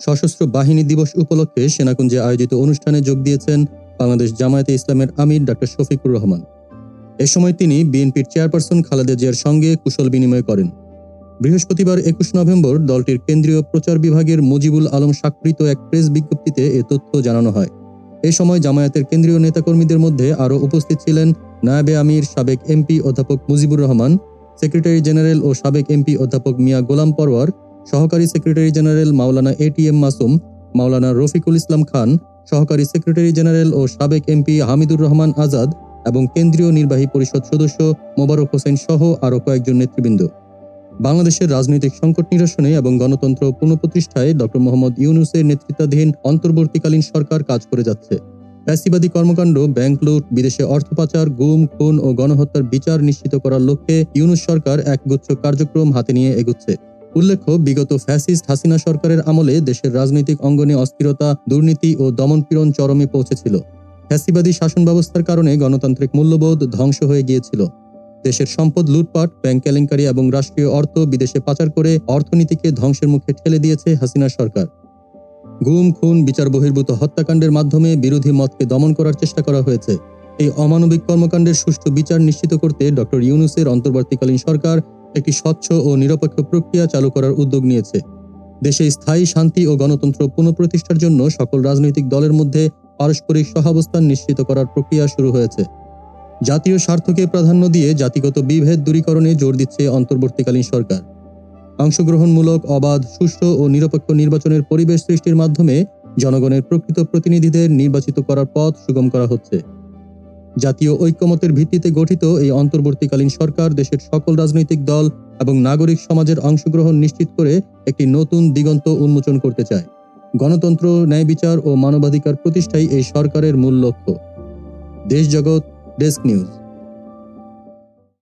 সশস্ত্র বাহিনী দিবস উপলক্ষে সেনাকুঞ্জে আয়োজিত অনুষ্ঠানে যোগ দিয়েছেন বাংলাদেশ জামায়াতে ইসলামের আমির ডাক্তার শফিকুর রহমান। এ সময় তিনি বিএনপির চেয়ারপারসন খালেদা জিয়ার সঙ্গে কুশল বিনিময় করেন। বৃহস্পতিবার একুশ নভেম্বর দলটির কেন্দ্রীয় প্রচার বিভাগের মুজিবুল আলম স্বাক্ষরিত এক প্রেস বিজ্ঞপ্তিতে এ তথ্য জানানো হয়। এ সময় জামায়াতের কেন্দ্রীয় নেতাকর্মীদের মধ্যে আরও উপস্থিত ছিলেন নায়াবে আমির, সাবেক এমপি অধ্যাপক মুজিবুর রহমান, সেক্রেটারি জেনারেল ও সাবেক এমপি অধ্যাপক মিয়া গোলাম পরওয়ার সহকারী secretary general Maulana ATM Masum, Maulana Rafiqul Islam Khan, সহকারী সেক্রেটারি জেনারেল ও সাবেক এমপি হামিদুর রহমান আজাদ এবং কেন্দ্রীয় নির্বাহী পরিষদ সদস্য মোবারক হোসেন সহ আরও কয়েকজন নেতৃবৃন্দ। বাংলাদেশের রাজনৈতিক সংকট নিরসনে এবং গণতন্ত্র পুনঃপ্রতিষ্ঠায় ডক্টর মোহাম্মদ ইউনুসের নেতৃত্বাধীন অন্তর্বর্তীকালীন সরকার কাজ করে যাচ্ছে। ফ্যাসিবাদী কর্মকাণ্ড, ব্যাংক লুট, বিদেশে অর্থ পাচার, গুম, খুন ও গণহত্যার বিচার নিশ্চিত করার লক্ষ্যে ইউনুস সরকার একগুচ্ছ কার্যক্রম হাতে নিয়ে এগুচ্ছে। উল্লেখ্য, বিগত ফ্যাসিস্ট হাসিনা সরকারের আমলে দেশের রাজনৈতিক অঙ্গনে অস্থিরতা, দুর্নীতি ও দমনপীড়ন চরমে পৌঁছেছিল। ফ্যাসিবাদী শাসন ব্যবস্থার কারণে গণতান্ত্রিক মূল্যবোধ ধ্বংস হয়ে গিয়েছিল। দেশের সম্পদ লুটপাট, ব্যাংক কেলেঙ্কারি এবং রাষ্ট্রীয় অর্থ বিদেশে পাচার করে অর্থনীতিকে ধ্বংসের মুখে ঠেলে দিয়েছে হাসিনা সরকার। গুম, খুন, বিচার বহির্ভূত হত্যাকাণ্ডের মাধ্যমে বিরোধী মতকে দমন করার চেষ্টা করা হয়েছে। এই অমানবিক কর্মকাণ্ডের সুষ্ঠু বিচার নিশ্চিত করতে ডক্টর ইউনুসের অন্তর্বর্তীকালীন সরকার একটি স্বচ্ছ ও নিরপেক্ষ প্রক্রিয়া চালু করার উদ্যোগ নিয়েছে। দেশে স্থায়ী শান্তি ও গণতন্ত্র পুনঃপ্রতিষ্ঠার জন্য সকল রাজনৈতিক দলের মধ্যে পারস্পরিক সহাবস্থান নিশ্চিত করার প্রক্রিয়া শুরু হয়েছে। জাতীয় স্বার্থকে প্রাধান্য দিয়ে জাতিগত বিভেদ দূরীকরণে জোর দিচ্ছে অন্তর্বর্তীকালীন সরকার। অংশগ্রহণমূলক, অবাধ, সুষ্ঠু ও নিরপেক্ষ নির্বাচনের পরিবেশ সৃষ্টির মাধ্যমে জনগণের প্রকৃত প্রতিনিধিদের নির্বাচিত করার পথ সুগম করা হচ্ছে। জাতীয় ঐক্যমতের ভিত্তিতে গঠিত এই অন্তর্বর্তীকালীন সরকার দেশের সকল রাজনৈতিক দল এবং নাগরিক সমাজের অংশগ্রহণ নিশ্চিত করে একটি নতুন দিগন্ত উন্মোচন করতে চায়। গণতন্ত্র, ন্যায় বিচার ও মানবাধিকার প্রতিষ্ঠাই এই সরকারের মূল লক্ষ্য। দেশ জগৎ, ডেস্ক নিউজ।